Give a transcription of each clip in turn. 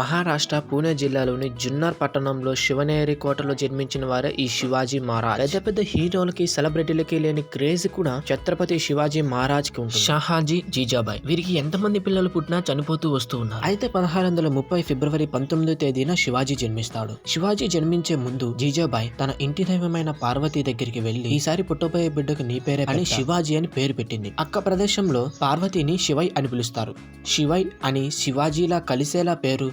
మహారాష్ట్ర పూణే జిల్లాలోని జున్నార్ పట్టణంలో శివనేరి కోటలో జన్మించిన వారే ఈ శివాజీ మహారాజ్. పెద్ద పెద్ద హీరోలకి సెలబ్రిటీలకి లేని క్రేజ్ కూడా ఛత్రపతి శివాజీ మహారాజ్కి షాహాజీ జీజాబాయ్ వీరికి ఎంతమంది పిల్లలు పుట్టినా చనిపోతూ వస్తూ ఉన్నారు. అయితే పదహారు వందల ముప్పై ఫిబ్రవరి పంతొమ్మిదో తేదీన శివాజీ జన్మిస్తాడు. శివాజీ జన్మించే ముందు జీజాబాయ్ తన ఇంటి దైవమైన పార్వతి దగ్గరికి వెళ్ళి ఈసారి పుట్టబోయే బిడ్డకు నీ పేరే అని శివాజీ అని పేరు పెట్టింది. అక్క ప్రదేశంలో పార్వతిని శివై అని పిలుస్తారు. శివై అని శివాజీలా కలిసేలా పేరు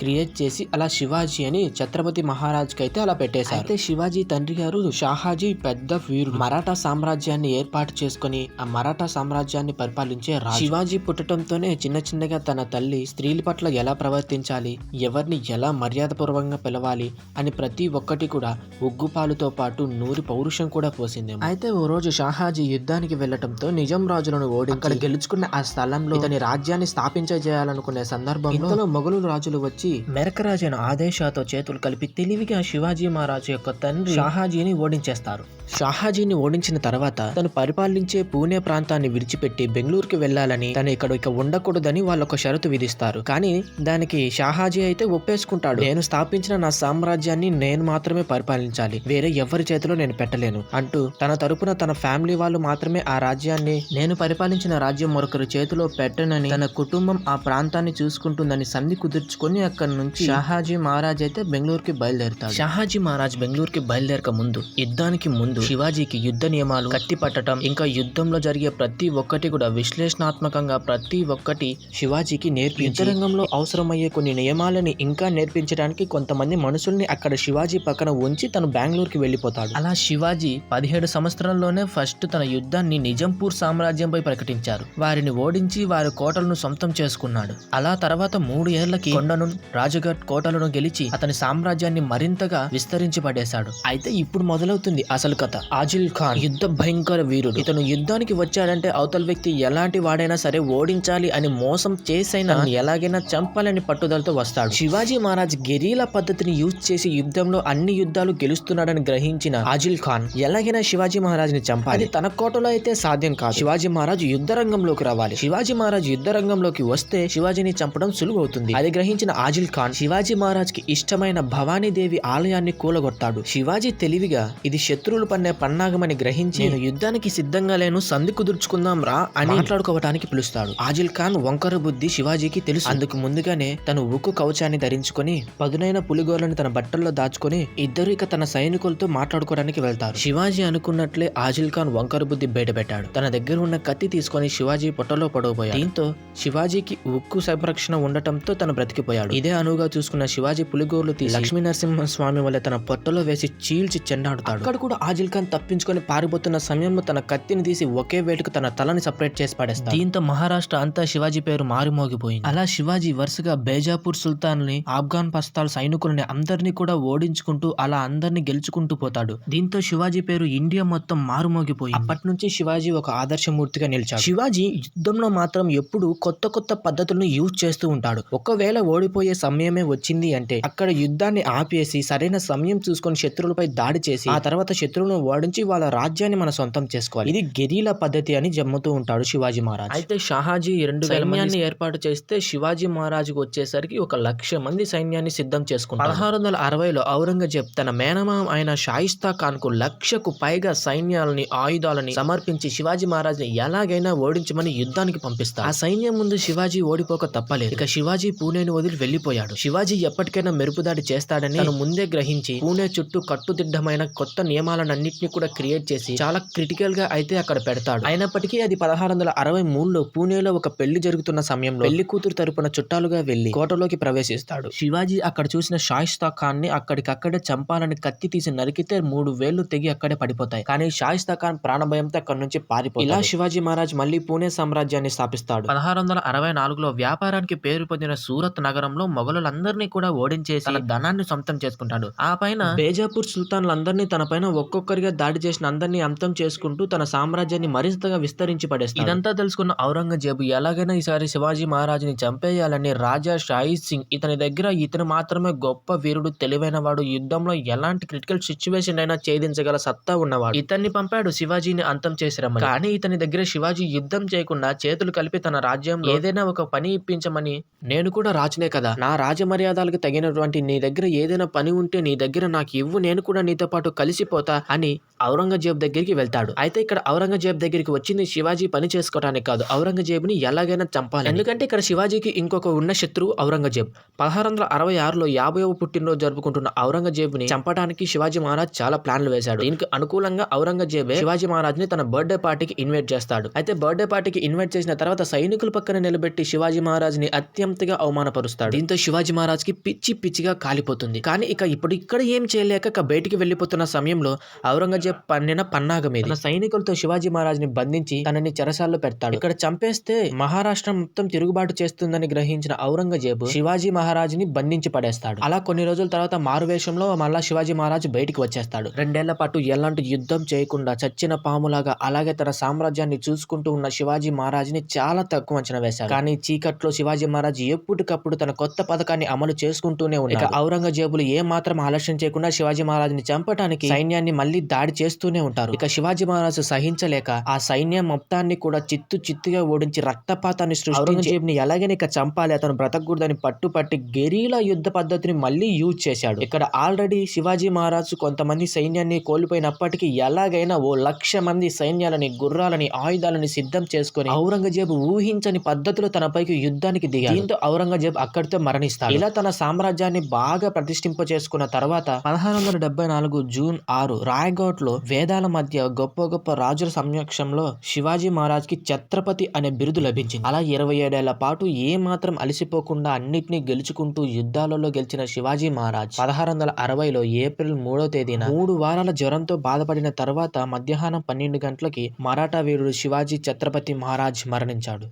క్రియేట్ చేసి అలా శివాజీ అని ఛత్రపతి మహారాజ్కి అయితే అలా పెట్టేశారు. అయితే శివాజీ తండ్రి గారు షాహాజీ పెద్ద వీరుడు. మరాఠా సామ్రాజ్యాన్ని ఏర్పాటు చేసుకొని ఆ మరాఠా సామ్రాజ్యాన్ని పరిపాలించే శివాజీ పుట్టడంతోనే చిన్న చిన్నగా తన తల్లి స్త్రీల పట్ల ఎలా ప్రవర్తించాలి ఎవరిని ఎలా మర్యాదపూర్వకంగా పిలవాలి అని ప్రతి ఒక్కటి కూడా ఉగ్గుపాలుతో పాటు నూరి పౌరుషం కూడా పోసింది అయితే ఓ రోజు షాహాజీ యుద్ధానికి వెళ్ళటంతో నిజాం రాజులను ఓడి అక్కడ గెలుచుకున్న ఆ స్థలంలో ఇతని రాజ్యాన్ని స్థాపించేయాలనుకునే సందర్భంలో ఇంతలో మొఘలు రాజులు వచ్చి మెరకరాజైన ఆదేశాతో చేతులు కలిపి తెలివిగా శివాజీ మహారాజు యొక్క తండ్రి షాహాజీని ఓడించేస్తారు. షాహాజీని ఓడించిన తర్వాత తను పరిపాలించే పూణే ప్రాంతాన్ని విడిచిపెట్టి బెంగళూరుకి వెళ్ళాలని తను ఇక్కడ ఇక ఉండకూడదని వాళ్ళొక షరతు విధిస్తారు. కానీ దానికి షాహాజీ అయితే ఒప్పేసుకుంటాడు. నేను స్థాపించిన నా సామ్రాజ్యాన్ని నేను మాత్రమే పరిపాలించాలి. వేరే ఎవరి చేతిలో నేను పెట్టలేను అంటూ తన తరపున తన ఫ్యామిలీ వాళ్ళు మాత్రమే ఆ రాజ్యాన్ని నేను పరిపాలించిన రాజ్యం మరొకరి చేతిలో పెట్టనని తన కుటుంబం ఆ ప్రాంతాన్ని చూసుకుంటుందని సంధి కుదుర్చుకొని అక్కడి నుంచి షాహాజీ మహారాజ్ అయితే బెంగళూరుకి బయలుదేరుతాడు. షాహాజీ మహారాజ్ బెంగళూరుకి బయలుదేరక ముందు యుద్ధానికి ముందు శివాజీకి యుద్ధ నియమాలు కత్తి పట్టడం ఇంకా యుద్ధంలో జరిగే ప్రతి ఒక్కటి కూడా విశ్లేషణాత్మకంగా ప్రతి ఒక్కటి శివాజీకి నేర్పి యుద్ధ రంగంలో అవసరమయ్యే కొన్ని నియమాలని ఇంకా నేర్పించడానికి కొంతమంది మనుషుల్ని అక్కడ శివాజీ పక్కన ఉంచి తను బెంగళూరుకి వెళ్ళిపోతాడు. అలా శివాజీ పదిహేడు సంవత్సరాల్లోనే ఫస్ట్ తన యుద్ధాన్ని నిజంపూర్ సామ్రాజ్యంపై ప్రకటించారు. వారిని ఓడించి వారి కోటలను సొంతం చేసుకున్నాడు. అలా తర్వాత మూడు ఏళ్ళకి కొండను రాజఘాట్ కోటలను గెలిచి అతని సామ్రాజ్యాన్ని మరింతగా విస్తరించి పడేశాడు అయితే ఇప్పుడు మొదలవుతుంది అసలు కథ. ఆజిల్ ఖాన్ యుద్ధ భయంకర వీరుడు. ఇతను యుద్ధానికి వచ్చాడంటే అవతల వ్యక్తి ఎలాంటి వాడైనా సరే ఓడించాలి అని మోసం చేసైనా ఎలాగైనా చంపాలని పట్టుదలతో వస్తాడు. శివాజీ మహారాజ్ గెరీల పద్ధతిని యూజ్ చేసి యుద్ధంలో అన్ని యుద్ధాలు గెలుస్తున్నాడని గ్రహించిన ఆజిల్ ఖాన్ ఎలాగైనా శివాజీ మహారాజ్ని చంపాలి తన కోటలో అయితే సాధ్యం కాదు. శివాజీ మహారాజ్ యుద్ధ రంగంలోకి రావాలి. శివాజీ మహారాజ్ యుద్ధ రంగంలోకి వస్తే శివాజీని చంపడం సులువు అవుతుంది అది గ్రహించిన ఆజిల్ ఖాన్ శివాజీ మహారాజ్కి ఇష్టమైన భవానీదేవి ఆలయాన్ని కూలగొడతాడు. శివాజీ తెలివిగా ఇది శత్రువులు పన్నే పన్నాగమని గ్రహించి నేను యుద్ధానికి సిద్ధంగా లేను సంధి కుదుర్చుకుందాం రా అని మాట్లాడుకోవటానికి పిలుస్తాడు. ఆజిల్ ఖాన్ వంకర బుద్ధి శివాజీకి తెలుసు. అందుకు ముందుగానే తను ఉక్కు కవచాన్ని ధరించుకొని పదునైన పులిగోలను తన బట్టల్లో దాచుకొని ఇద్దరు ఇక తన సైనికులతో మాట్లాడుకోవడానికి వెళ్తారు. శివాజీ అనుకున్నట్లే ఆజిల్ ఖాన్ వంకర బుద్ధి బయటపెట్టాడు. తన దగ్గర ఉన్న కత్తి తీసుకొని శివాజీ పొట్టలో పడవబోయాడు. దీంతో శివాజీకి ఉక్కు సంరక్షణ ఉండటంతో తను బ్రతికిపోయాడు. ఇదే అనువుగా చూసుకున్న శివాజీ పులిగోర్లు తీసి లక్ష్మీ నరసింహ స్వామి వల్ల తన పొట్టలో వేసి చీల్చి చెండాడుతాడు. అక్కడ కూడా ఆజిల్ ఖాన్ తప్పించుకొని పారిపోతున్న సమయంలో తన కత్తిని తీసి ఒకే వేటుకు తన తలని సపరేట్ చేసి పడేస్తాడు. దీంతో మహారాష్ట్ర అంతా శివాజీ పేరు మారుమోగిపోయింది. అలా శివాజీ వరుసగా బేజాపూర్ సుల్తాన్ని ఆఫ్ఘాన్ పస్తాల్ సైనికులని అందరినీ కూడా ఓడించుకుంటూ అలా అందరినీ గెలుచుకుంటూ పోతాడు. దీంతో శివాజీ పేరు ఇండియా మొత్తం మారుమోగిపోయింది. అప్పటి నుంచి శివాజీ ఒక ఆదర్శమూర్తిగా నిలిచాడు. శివాజీ యుద్ధంలో మాత్రం ఎప్పుడు కొత్త కొత్త పద్ధతులను యూజ్ చేస్తూ ఉంటాడు. ఒకవేళ ఓడిపోయే సమయమే వచ్చింది అంటే అక్కడ యుద్ధాన్ని ఆపేసి సరైన సమయం చూసుకొని శత్రువులపై దాడి చేసి ఆ తర్వాత శత్రువులను ఓడించి వాళ్ళ రాజ్యాన్ని మన సొంతం చేసుకోవాలి. ఇది గెరీలా పద్ధతి అని జమ్ముతూ ఉంటాడు శివాజీ మహారాజ్. అయితే షాహాజీ రెండు సైన్యాన్ని ఏర్పాటు చేస్తే శివాజీ మహారాజుకు వచ్చేసరికి ఒక లక్ష మంది సైన్యాన్ని సిద్ధం చేసుకున్నారు పదహారు వందల అరవైలో ఔరంగజేబ్ తన మేనమామ అయిన షాయిస్తా ఖాన్కు లక్షకు పైగా సైన్యాలని ఆయుధాలని సమర్పించి శివాజీ మహారాజ్ని ఎలాగైనా ఓడించమని యుద్ధానికి పంపిస్తారు. ఆ సైన్యం ముందు శివాజీ ఓడిపోక తప్పలేదు. ఇక శివాజీ పూణేని వదిలి వెళ్ళిపోయాడు శివాజీ ఎప్పటికైనా మెరుపుదాడి చేస్తాడని తను ముందే గ్రహించి పూణే చుట్టూ కట్టుదిడ్డమైన కొత్త నియమాలన్నింటినీ కూడా క్రియేట్ చేసి చాలా క్రిటికల్గా అయితే అక్కడ పెడతాడు. అయినప్పటికీ అది పదహారు వందల అరవై మూడులో పూణేలో ఒక పెళ్ళి జరుగుతున్న సమయంలో పెళ్ళి కూతురు తరపున చుట్టాలుగా వెళ్ళి కోటలోకి ప్రవేశిస్తాడు. శివాజీ అక్కడ చూసిన షాయిస్తా ఖాన్ని అక్కడికక్కడే చంపాలని కత్తి తీసి నరికితే మూడు వేళ్ళు తెగి అక్కడే పడిపోతాయి. కానీ షాయిస్తా ఖాన్ ప్రాణభయంతో అక్కడి నుంచి పారిపోయి ఇలా శివాజీ మహారాజ్ మళ్ళీ పూణే సామ్రాజ్యాన్ని స్థాపిస్తాడు. పదహారు వందల అరవై నాలుగులో వ్యాపారానికి పేరు పొందిన సూరత్ నగరంలో మొఘలులందరినీ కూడా ఓడించేసి తన ధనాన్ని సొంతం చేసుకుంటాడు. ఆ పైన బేజాపూర్ సుల్తాన్లందరినీ తన పైన ఒక్కొక్కరిగా దాడి చేసిన అందరినీ అంతం చేసుకుంటూ తన సామ్రాజ్యాన్ని మరింతగా విస్తరించి పడేస్తాడు. ఇదంతా తెలుసుకున్న ఔరంగజేబు ఎలాగైనా ఈసారి శివాజీ మహారాజుని చంపేయాలని రాజా షాయి సింగ్ ఇతని దగ్గర ఇతను మాత్రమే గొప్ప వీరుడు తెలివైన వాడు యుద్ధంలో ఎలాంటి క్రిటికల్ సిచ్యువేషన్ అయినా ఛేదించగల సత్తా ఉన్నవాడు. ఇతన్ని పంపాడు శివాజీని అంతం చేసి రమ్మని. కానీ ఇతని దగ్గర శివాజీ యుద్ధం చేయకుండా చేతులు కలిపి తన రాజ్యంలో ఏదైనా ఒక పని ఇప్పించమని నేను కూడా రాజునే కదా. నా రాజమర్యాదలకు తగినటువంటి నీ దగ్గర ఏదైనా పని ఉంటే నీ దగ్గర నాకు ఇవ్వు నేను కూడా నీతో పాటు కలిసిపోతా అని ఔరంగజేబు దగ్గరికి వెళ్తాడు. అయితే ఇక్కడ ఔరంగజేబ్ దగ్గరికి వచ్చింది శివాజీ పని చేసుకోవడానికి కాదు. ఔరంగజేబుని ఎలాగైనా చంపాలి ఎందుకంటే ఇక్కడ శివాజీకి ఇంకొక ఉన్న శత్రువు ఔరంగజేబు. పదహారు వందల అరవై ఆరులో యాభైవ పుట్టినరోజు జరుపుకుంటున్న ఔరంగజేబుని చంపడానికి శివాజీ మహారాజ్ చాలా ప్లాన్లు వేశాడు. దీనికి అనుకూలంగా ఔరంగజేబే శివాజీ మహారాజ్ని తన బర్త్డే పార్టీకి ఇన్వైట్ చేస్తాడు. అయితే బర్త్డే పార్టీకి ఇన్వైట్ చేసిన తర్వాత సైనికుల పక్కన నిలబెట్టి శివాజీ మహారాజ్ని అత్యంతగా అవమానపరుస్తాడు. దీంతో శివాజీ మహారాజ్కి పిచ్చి పిచ్చిగా కాలిపోతుంది. కానీ ఇక ఇప్పుడు ఇక్కడ ఏం చేయలేక ఇక బయటికి వెళ్ళిపోతున్న సమయంలో ఔరంగజేబ్ పన్నిన పన్నాగ మీద సైనికులతో శివాజీ మహారాజ్ని బంధించి తనని చెరసాల్లో పెడతాడు. ఇక్కడ చంపేస్తే మహారాష్ట్ర మొత్తం తిరుగుబాటు చేస్తుందని గ్రహించిన ఔరంగజేబు శివాజీ మహారాజ్ని బంధించి పడేస్తాడు. అలా కొన్ని రోజుల తర్వాత మారువేషంలో మళ్ళా శివాజీ మహారాజ్ బయటికి వచ్చేస్తాడు. రెండేళ్ళ పాటు ఎలాంటి యుద్ధం చేయకుండా చచ్చిన పాములాగా అలాగే తన సామ్రాజ్యాన్ని చూసుకుంటూ ఉన్న శివాజీ మహారాజ్ని చాలా తక్కువ అంచనా వేశారు కానీ చీకట్లో శివాజీ మహారాజ్ ఎప్పటికప్పుడు తన కొత్త పథకాన్ని అమలు చేసుకుంటూనే ఉన్నాడు ఇక ఔరంగజేబులు ఏ మాత్రం ఆలస్యం చేయకుండా శివాజీ మహారాజ్ని చంపడానికి సైన్యాన్ని మళ్ళీ దాడి చేస్తూనే ఉంటారు. ఇక శివాజీ మహారాజు సహించలేక ఆ సైన్యం మొత్తాన్ని కూడా చిత్తు చిత్తుగా ఓడించి రక్తపాతాన్ని సృష్టించి ఔరంగజేబుని ఎలాగైనా ఇక చంపాలి. అతను బ్రతకూడదని పట్టుపట్టి గెరీలా యుద్ధ పద్ధతిని మళ్ళీ యూజ్ చేశాడు. ఇక్కడ ఆల్రెడీ శివాజీ మహారాజు కొంతమంది సైన్యాన్ని కోల్పోయినప్పటికీ ఎలాగైనా ఓ లక్ష మంది సైన్యాలని గుర్రాలని ఆయుధాలని సిద్ధం చేసుకొని ఔరంగజేబు ఊహించని పద్ధతిలో తనపైకి యుద్ధానికి దిగాడు. దీంతో ఔరంగజేబు అక్కడితో మరణిస్తాడు. ఇలా తన సామ్రాజ్యాన్ని బాగా ప్రతిష్ఠింప చేసుకున్న తర్వాత పదహారు వందల డెబ్బై నాలుగు జూన్ ఆరు రాయగోట్లో వేదాల మధ్య గొప్ప గొప్ప రాజుల సమక్షంలో శివాజీ మహారాజ్కి ఛత్రపతి అనే బిరుదు లభించింది. అలా ఇరవై ఏడేళ్ళ పాటు ఏ మాత్రం అలసిపోకుండా అన్నిటినీ గెలుచుకుంటూ యుద్ధాలలో గెలిచిన శివాజీ మహారాజ్ పదహారు వందల అరవైలో ఏప్రిల్ మూడో తేదీన మూడు వారాల జ్వరంతో బాధపడిన తర్వాత మధ్యాహ్నం పన్నెండు గంటలకి మరాఠా వీరుడు శివాజీ ఛత్రపతి మహారాజ్ మరణించాడు.